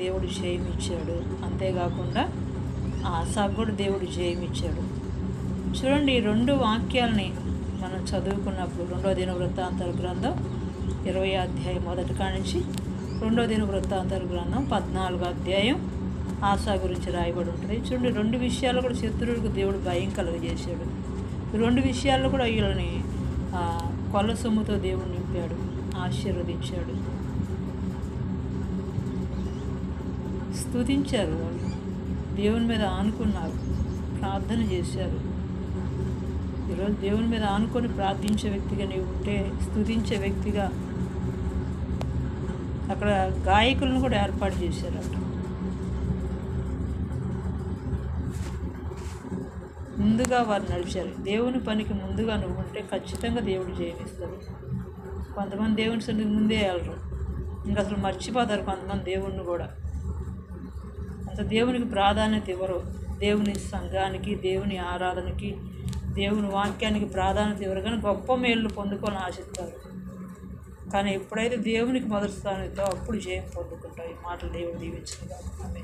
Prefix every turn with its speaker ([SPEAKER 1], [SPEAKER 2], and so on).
[SPEAKER 1] దేవుడు జయం ఇచ్చాడు అంతేకాకుండా ఆసాకు కూడా దేవుడు జయం ఇచ్చాడు చూడండి ఈ రెండు వాక్యాలని మనం చదువుకున్నప్పుడు రెండో దిన వృత్తాంతర గ్రంథం ఇరవై అధ్యాయం మొదటి కాడి నుంచి రెండో దిన వృత్తాంతర గ్రంథం పద్నాలుగో అధ్యాయం ఆశా గురించి రాయబడి ఉంటుంది. చూడండి రెండు విషయాలు కూడా శత్రువులకు దేవుడు భయం కలుగజేశాడు. రెండు విషయాల్లో కూడా వీళ్ళని ఆ, కొల్ల సొమ్ముతో దేవుడు నింపాడు ఆశీర్వదించాడు. స్తుతించారు. వాళ్ళు దేవుని మీద ఆనుకున్నారు. ప్రార్థన చేశారు. ఈరోజు దేవుని మీద ఆనుకొని ప్రార్థించే వ్యక్తిగా నీవు ఉంటే స్తుతించే వ్యక్తిగా అక్కడ గాయకులను కూడా ఏర్పాటు చేశారట. ముందుగా వారు నడిచారు. దేవుని పనికి ముందుగా నువ్వు ఉంటే ఖచ్చితంగా దేవుడు జయమిస్తాడు కొంతమంది దేవుని సన్నిధి ముందే వెళ్ళరు. ఇంకా అసలు మర్చిపోతారు కొంతమంది దేవుణ్ణి కూడా. దేవునికి ప్రాధాన్యత ఇవ్వరు. దేవుని సంఘానికి దేవుని ఆరాధనకి దేవుని వాక్యానికి ప్రాధాన్యత ఇవ్వరు. కానీ గొప్ప మేళ్ళు పొందుకొని ఆశిస్తారు. కానీ ఎప్పుడైతే దేవునికి మొదటి స్థానం ఇద్దో అప్పుడు జయం పొందుకుంటాయి ఈ మాటలు దేవుడు దీవించిన ఆమె